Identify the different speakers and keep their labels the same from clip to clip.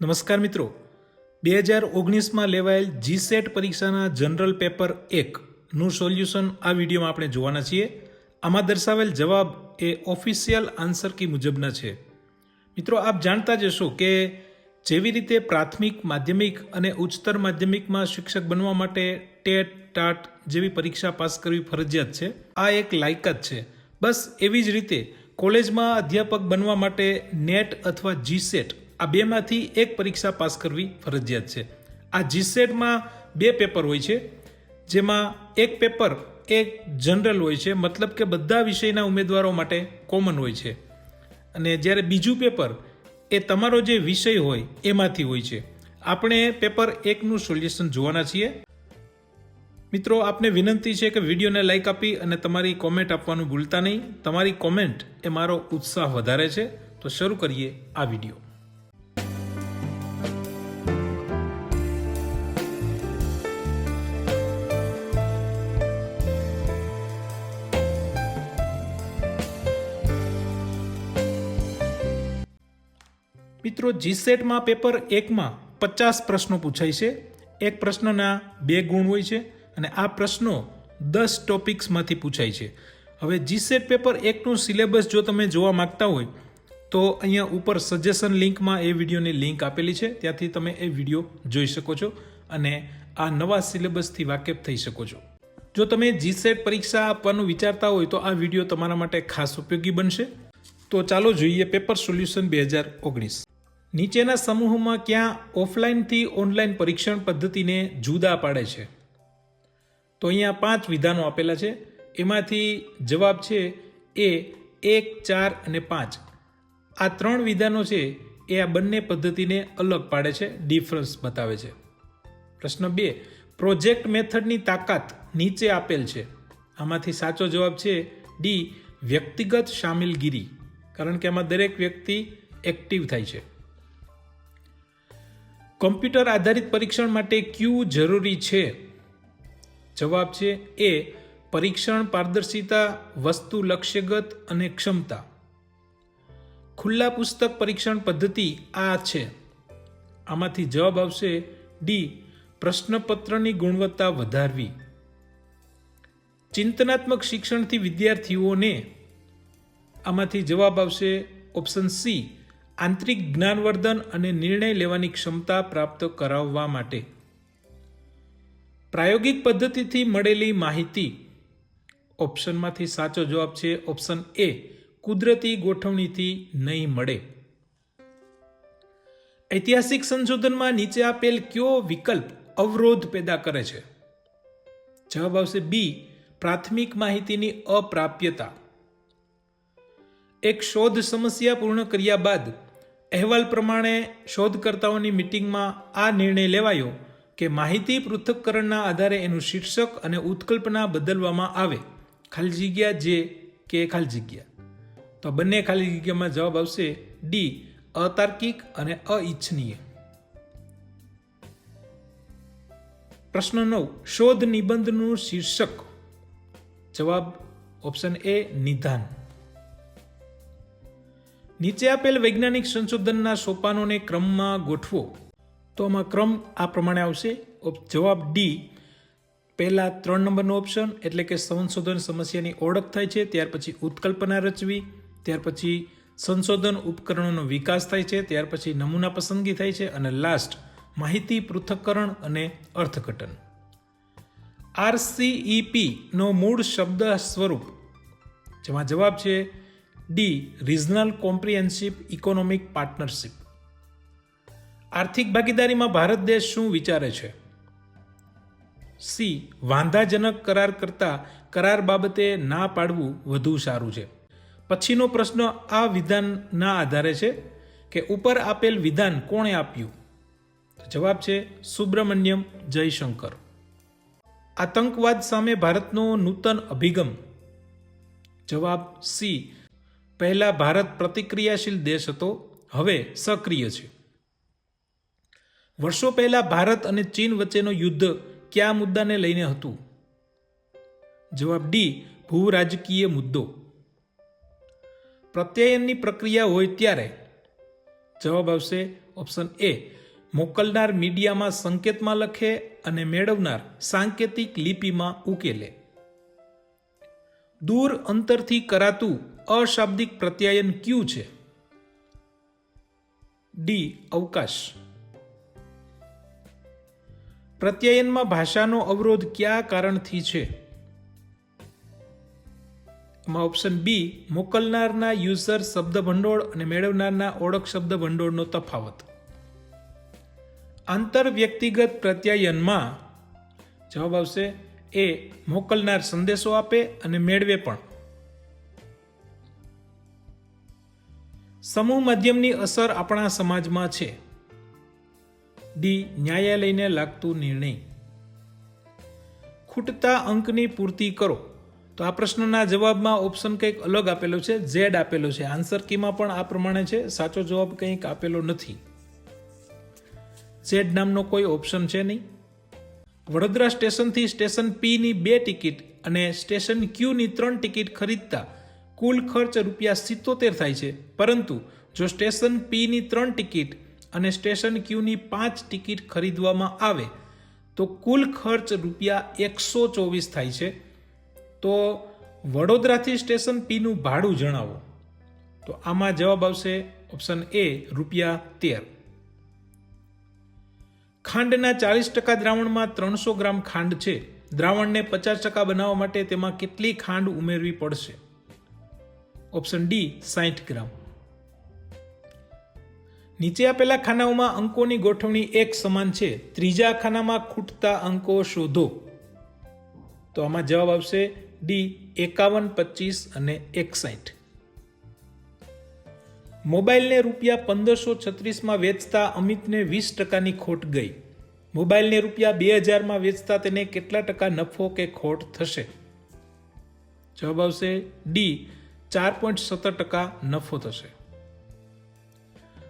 Speaker 1: નમસ્કાર મિત્રો. બે હજાર ઓગણીસમાં લેવાયેલ જીસેટ પરીક્ષાના જનરલ પેપર એકનું સોલ્યુશન આ વિડીયોમાં આપણે જોવાના છીએ. આમાં દર્શાવેલ જવાબ એ ઓફિશિયલ આન્સર કી મુજબના છે. મિત્રો, આપ જાણતા જ હશો કે જેવી રીતે પ્રાથમિક, માધ્યમિક અને ઉચ્ચતર માધ્યમિકમાં શિક્ષક બનવા માટે ટેટ, ટાટ જેવી પરીક્ષા પાસ કરવી ફરજિયાત છે, આ એક લાયકાત છે. બસ એવી જ રીતે કોલેજમાં અધ્યાપક બનવા માટે નેટ અથવા જીસેટ આ બેમાંથી એક પરીક્ષા પાસ કરવી ફરજિયાત છે. આ જીસેટમાં બે પેપર હોય છે, જેમાં એક પેપર એક જનરલ હોય છે, મતલબ કે બધા વિષયના ઉમેદવારો માટે કોમન હોય છે. અને જ્યારે બીજું પેપર એ તમારો જે વિષય હોય, એમાંથી હોય છે. આપણે પેપર એકનું સોલ્યુશન જોવાના છીએ. મિત્રો, આપને વિનંતી છે કે વિડીયોને લાઇક આપી અને તમારી કોમેન્ટ આપવાનું ભૂલતા નહીં. તમારી કોમેન્ટ એ મારો ઉત્સાહ વધારે છે. તો શરૂ કરીએ આ વીડિયો. મિત્રો જીસેટમાં પેપર એકમાં પચાસ પ્રશ્નો પૂછાય છે. એક પ્રશ્નના બે ગુણ હોય છે અને આ પ્રશ્નો દસ ટોપિક્સમાંથી પૂછાય છે. હવે જીસેટ પેપર એકનું સિલેબસ જો તમે જોવા માંગતા હોય, તો અહીંયા ઉપર સજેશન લિંકમાં એ વિડીયોની લિંક આપેલી છે. ત્યાંથી તમે એ વીડિયો જોઈ શકો છો અને આ નવા સિલેબસથી વાકેફ થઈ શકો છો. જો તમે જીસેટ પરીક્ષા આપવાનું વિચારતા હોય, તો આ વીડિયો તમારા માટે ખાસ ઉપયોગી બનશે. તો ચાલો જોઈએ પેપર સોલ્યુશન બે હજાર ઓગણીસ. નીચેના સમૂહમાં ક્યાં ઓફલાઈનથી ઓનલાઈન પરીક્ષણ પદ્ધતિને જુદા પાડે છે? તો અહીંયા પાંચ વિધાનો આપેલા છે. એમાંથી જવાબ છે એ, એક, ચાર અને પાંચ. આ ત્રણ વિધાનો છે એ આ બંને પદ્ધતિને અલગ પાડે છે ડિફરન્સ બતાવે છે. પ્રશ્ન બે પ્રોજેક્ટ મેથડની તાકાત નીચે આપેલ છે. આમાંથી સાચો જવાબ છે ડી, વ્યક્તિગત શામિલગીરી કારણ કે આમાં દરેક વ્યક્તિ એક્ટિવ થાય છે. કમ્પ્યુટર આધારિત પરીક્ષણ માટે ક્યુ જરૂરી છે? જવાબ છે એ, પરીક્ષણ પારદર્શિતા, વસ્તુ લક્ષ્યગત અને ક્ષમતા. ખુલ્લા પુસ્તક પરીક્ષણ પદ્ધતિ આ છે. આમાંથી જવાબ આવશે ડી પ્રશ્નપત્રની ગુણવત્તા વધારવી. ચિંતનાત્મક શિક્ષણથી વિદ્યાર્થીઓને આમાંથી જવાબ આવશે ઓપ્શન સી આંતરિક જ્ઞાનવર્ધન અને નિર્ણય લેવાની ક્ષમતા પ્રાપ્ત કરાવવા માટે. પ્રાયોગિક પદ્ધતિથી મળેલી માહિતી ઓપ્શનમાંથી સાચો જવાબ છે. ઓપ્શન એ કુદરતી ગોઠવણીથી નહીં મળે. ઐતિહાસિક સંશોધનમાં નીચે આપેલ કયો વિકલ્પ અવરોધ પેદા કરે છે? જવાબ આવશે બી પ્રાથમિક માહિતીની અપ્રાપ્યતા. એક શોધ સમસ્યા પૂર્ણ કર્યા બાદ અહેવાલ પ્રમાણે શોધકર્તાઓની મિટિંગમાં આ નિર્ણય લેવાયો કે માહિતી પૃથક્કરણના આધારે એનું શીર્ષક અને ઉત્કલ્પના બદલવામાં આવે. ખાલી જગ્યા જે કે ખાલી જગ્યા તો બંને ખાલી જગ્યામાં જવાબ આવશે ડી અતાર્કિક અને અઇચ્છનીય પ્રશ્ન નવ, શોધ નિબંધનું શીર્ષક. જવાબ ઓપ્શન એ નિધાન. નીચે આપેલ વૈજ્ઞાનિક સંશોધનના સોપાનોને ક્રમમાં ગોઠવો. તો આમાં ક્રમ આ પ્રમાણે આવશે. જવાબ ડી પહેલાં ત્રણ નંબરનો ઓપ્શન, એટલે કે સંશોધન સમસ્યાની ઓળખ થાય છે, ત્યાર પછી ઉત્કલ્પના રચવી, ત્યાર પછી સંશોધન ઉપકરણોનો વિકાસ થાય છે, ત્યાર પછી નમૂના પસંદગી થાય છે, અને લાસ્ટ માહિતી પૃથક્કરણ અને અર્થઘટન. આરસીઈપી નો મૂળ શબ્દ સ્વરૂપ. જેમાં જવાબ છે the regional comprehensive economic partnership આર્થિક ભાગીદારીમાં ભારત દેશ શું વિચારે છે? સી વાંધાજનક કરાર કરતાં કરાર બાબતે ના પાડવું વધુ સારું છે. પછીનો પ્રશ્ન આ વિધાનના આધારે છે કે ઉપર આપેલ વિધાન કોણે આપ્યું? જવાબ છે સુબ્રમણ્યમ જયશંકર. આતંકવાદ સામે ભારતનો નૂતન અભિગમ. જવાબ સી પહેલા ભારત પ્રતિક્રિયાશીલ દેશ હતો, હવે સક્રિય છે. વર્ષો પહેલા ભારત અને ચીન વચ્ચેનો યુદ્ધ કયા મુદ્દાને લઈને હતું? જવાબ ડી, ભૂરાજકીય મુદ્દો. પ્રત્યાયનની પ્રક્રિયા હોય ત્યારે? જવાબ આવશે ઓપ્શન એ, મોકલનાર મીડિયામાં સંકેતમાં લખે અને મેળવનાર સાંકેતિક લિપિમાં ઉકેલે. દૂર અંતરથી કરાતું અશાબ્દિક પ્રત્યાયન ક્યુ છે? ડી, અવકાશ. પ્રત્યાયનમાં ભાષાનો અવરોધ કયા કારણથી છે? એમાં ઓપ્શન બી મોકલનારના યુઝર શબ્દ ભંડોળ અને મેળવનારના ઓળખ શબ્દ ભંડોળનો તફાવત. આંતર વ્યક્તિગત પ્રત્યાયનમાં જવાબ આવશે, એ, મોકલનાર સંદેશો આપે અને મેળવે પણ. સમૂહ માધ્યમની અસર આપણા સમાજમાં છે. ડી. ન્યાયાલયને લાગતું નિર્ણય. ખૂટતા અંકની પૂર્તિ કરો. તો આ પ્રશ્નના જવાબમાં ઓપ્શન કંઈક અલગ આપેલો છે, ઝેડ આપેલો છે. આન્સર કીમાં પણ આ પ્રમાણે છે, સાચો જવાબ કંઈક આપેલો નથી. ઝેડ નામનો કોઈ ઓપ્શન છે નહીં. વડોદરા સ્ટેશનથી સ્ટેશન પીની બે ટિકિટ અને સ્ટેશન ક્યુની ત્રણ ટિકિટ ખરીદતા કુલ ખર્ચ રૂપિયા સિત્તોતેર થાય છે. પરંતુ જો સ્ટેશન પીની ત્રણ ટિકિટ અને સ્ટેશન ક્યુની પાંચ ટિકિટ ખરીદવામાં આવે, તો કુલ ખર્ચ રૂપિયા એકસો ચોવીસ થાય છે. તો વડોદરાથી સ્ટેશન પીનું ભાડું જણાવો. તો આમાં જવાબ આવશે ઓપ્શન એ, રૂપિયા તેર. ખાંડના ચાલીસ ટકા દ્રાવણમાં ત્રણસો ગ્રામ ખાંડ છે. દ્રાવણને પચાસ ટકા બનાવવા માટે તેમાં કેટલી ખાંડ ઉમેરવી પડશે? ઓપ્શન ડી સાઠ ગ્રામ. નીચે આપેલા ખાનાઓમાં અંકોની ગોઠવણી એક સમાન છે. ત્રીજા ખાનામાં ખૂટતા અંકો શોધો. તો આમાં જવાબ આવશે ડી, એકાવન, પચીસ અને એકસાઠ મોબાઈલને રૂપિયા પંદરસો છત્રીસમાં વેચતા અમિતને વીસ ટકાની ખોટ ગઈ. મોબાઈલને રૂપિયા બે હજારમાં વેચતા તેને કેટલા ટકા નફો કે ખોટ થશે? જવાબ આવશે ડી ચાર પોઈન્ટ સત્તર ટકા નફો થશે.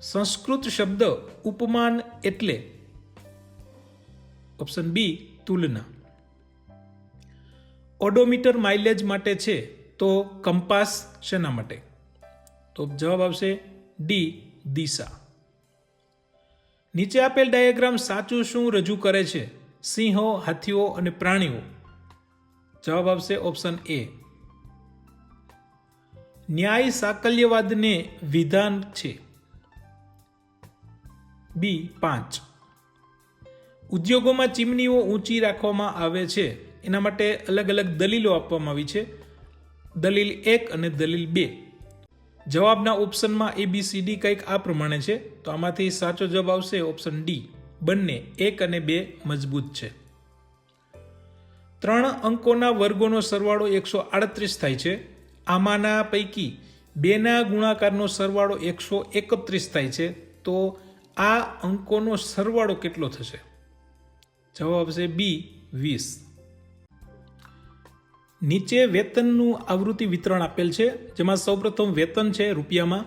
Speaker 1: સંસ્કૃત શબ્દ ઉપમાન એટલે ઓપ્શન બી તુલના. ઓડોમીટર માઇલેજ માટે છે તો કંપાસ શેના માટે? તો જવાબ આવશે ડી દિશા. નીચે આપેલ ડાયાગ્રામ સાચું શું રજૂ કરે છે? સિંહો, હાથીઓ અને પ્રાણીઓ. જવાબ આવશે ઓપ્શન એ ન્યાય સાકલ્યવાદને વિધાન છે. બી, પાંચ. ઉદ્યોગોમાં ચીમનીઓ ઊંચી રાખવામાં આવે છે. એના માટે અલગ અલગ દલીલો આપવામાં આવી છે. દલીલ એક અને દલીલ બે. જવાબના ઓપ્શનમાં એ બી સી ડી કંઈક આ પ્રમાણે છે. તો આમાંથી સાચો જવાબ આવશે ઓપ્શન ડી બંને એક અને બે મજબૂત છે. ત્રણ અંકોના વર્ગોનો સરવાળો એકસો આડત્રીસ થાય છે. આમાંના પૈકી બેના ગુણાકારનો સરવાળો એકસો એકત્રીસ થાય છે, તો આ અંકોનો સરવાળો કેટલો થશે? જવાબ છે બી, વીસ. નીચે વેતનનું આવૃત્તિ વિતરણ આપેલ છે, જેમાં સૌપ્રથમ વેતન છે રૂપિયામાં,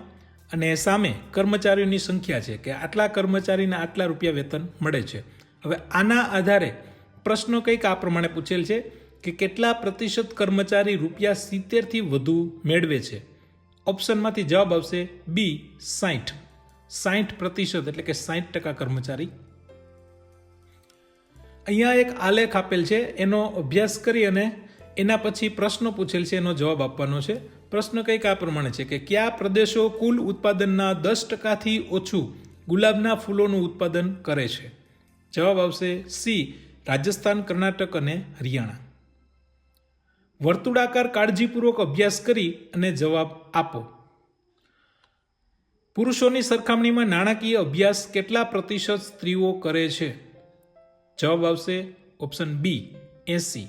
Speaker 1: અને સામે કર્મચારીઓની સંખ્યા છે, કે આટલા કર્મચારીને આટલા રૂપિયા વેતન મળે છે. હવે આના આધારે પ્રશ્નો કંઈક આ પ્રમાણે પૂછેલ છે કે કેટલા પ્રતિશત કર્મચારી રૂપિયા સિત્તેરથી વધુ મેળવે છે? ઓપ્શનમાંથી જવાબ આવશે બી સાઠ સાઠ પ્રતિશત એટલે કે સાઠ ટકા કર્મચારી. અહીંયા એક આલેખ આપેલ છે, એનો અભ્યાસ કરી અને એના પછી પ્રશ્નો પૂછેલ છે, એનો જવાબ આપવાનો છે. પ્રશ્ન કંઈક આ પ્રમાણે છે કે કયા પ્રદેશો કુલ ઉત્પાદનના દસ ટકાથી ઓછું ગુલાબના ફૂલોનું ઉત્પાદન કરે છે? જવાબ આવશે સી રાજસ્થાન, કર્ણાટક અને હરિયાણા. વર્તુળાકાર કાળજીપૂર્વક અભ્યાસ કરી અને જવાબ આપો. પુરુષોની સરખામણીમાં નાણાકીય અભ્યાસ કેટલા પ્રતિશત સ્ત્રીઓ કરે છે? જવાબ આવશે ઓપ્શન બી, એસી.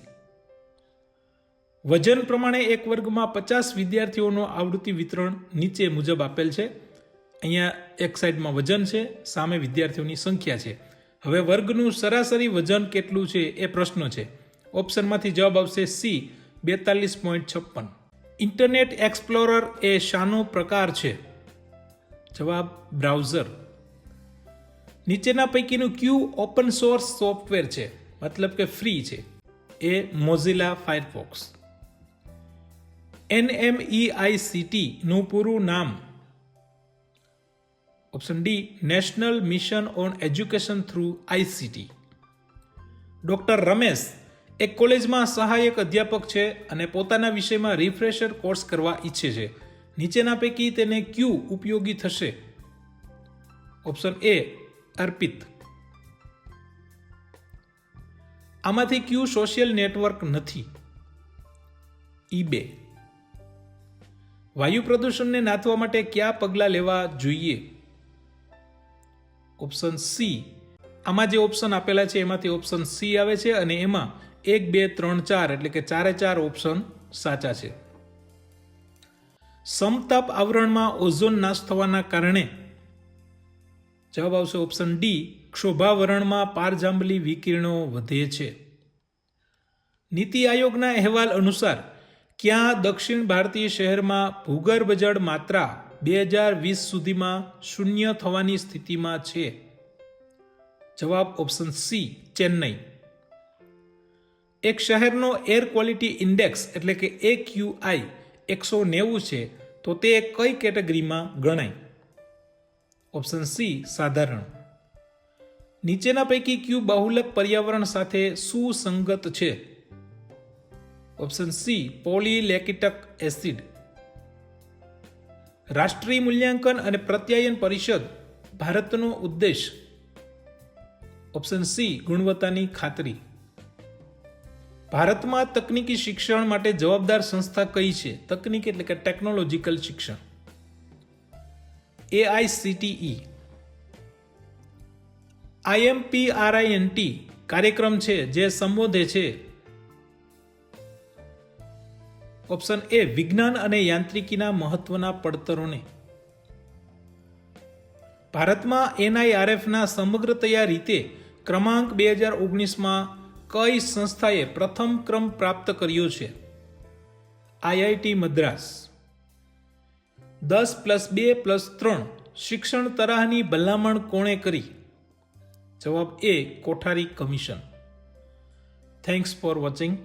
Speaker 1: વજન પ્રમાણે એક વર્ગમાં પચાસ વિદ્યાર્થીઓનો આવૃત્તિ વિતરણ નીચે મુજબ આપેલ છે. અહીંયા એક સાઈડમાં વજન છે, સામે વિદ્યાર્થીઓની સંખ્યા છે. હવે વર્ગનું સરાસરી વજન કેટલું છે એ પ્રશ્ન છે. ઓપ્શનમાંથી જવાબ આવશે સી બેતાલીસ પોઈન્ટ છપ્પન. ઇન્ટરનેટ એક્સપ્લોરર એ શાનો પ્રકાર છે? જવાબ, બ્રાઉઝર. નીચેના પૈકીનું ક્યુ ઓપન સોર્સ સોફ્ટવેર છે? મતલબ કે ફ્રી છે. એ મોઝિલા ફાયરફોક્સ. એનએમઈઆઈસીટી નું પૂરું નામ. Option D, national mission on education through ICT doctor Ramesh એક કોલેજમાં સહાયક અધ્યાપક છે અને પોતાના વિષયમાં રિફ્રેશર કોર્સ કરવા ઈચ્છે છે. નીચેના પૈકી તેને ક્યુ ઉપયોગી થશે. ઓપ્શન એ અર્પિત. આમાંથી ક્યુ સોશિયલ નેટવર્ક નથી. ઈબે વાયુ પ્રદૂષણને નાથવા માટે કયા પગલાં લેવા જોઈએ? ઓપ્શન સી આમાં જે ઓપ્શન આપેલા છે, એમાંથી ઓપ્શન સી આવે છે અને એમાં એક, બે, ત્રણ, ચાર, એટલે કે ચારે ચાર ઓપ્શન સાચા છે. સમતાપ આવરણમાં ઓઝોન નાશ થવાના કારણે જવાબ આવશે ઓપ્શન ડી ક્ષોભાવરણમાં પારજાંબલી વિકિરણો વધે છે. નીતિ આયોગના અહેવાલ અનુસાર, ક્યાં દક્ષિણ ભારતીય શહેરમાં ભૂગર્ભ જળ માત્રા બે હજાર વીસ સુધીમાં શૂન્ય થવાની સ્થિતિમાં છે? જવાબ ઓપ્શન સી ચેન્નઈ. એક શહેરનો એર ક્વોલિટી ઇન્ડેક્સ એટલે કે એ ક્યુઆઈ એકસો નેવું છે, તો તે કઈ કેટેગરીમાં ગણાય? ઓપ્શન સી સાધારણ. નીચેના પૈકી ક્યુ બાહુલક પર્યાવરણ સાથે સુસંગત છે. ઓપ્શન સી પોલીલેકિટક એસિડ રાષ્ટ્રીય મૂલ્યાંકન અને પ્રત્યાયન પરિષદ, ભારતનો ઉદ્દેશ. ઓપ્શન સી ગુણવત્તાની ખાતરી. ભારતમાં તકનીકી શિક્ષણ માટે જવાબદાર સંસ્થા કઈ છે? તકનીક એટલે કે ટેકનોલોજીકલ શિક્ષણ. એઆઈસીટીઈ આઈએમપીઆરઆઈએનટી કાર્યક્રમ છે જે સંબોધે છે. ઓપ્શન એ વિજ્ઞાન અને યાંત્રિકીના મહત્વના પડતરોને. ભારતમાં એનઆઈઆરએફના સમગ્રતયા રીતે ક્રમાંક બે હજાર ઓગણીસમાં કઈ સંસ્થાએ પ્રથમ ક્રમ પ્રાપ્ત કર્યો છે? આઈઆઈટી મદ્રાસ. દસ પ્લસ બે પ્લસ ત્રણ શિક્ષણ તરાહની ભલામણ કોણે કરી? જવાબ A Kothari commission. Thanks for watching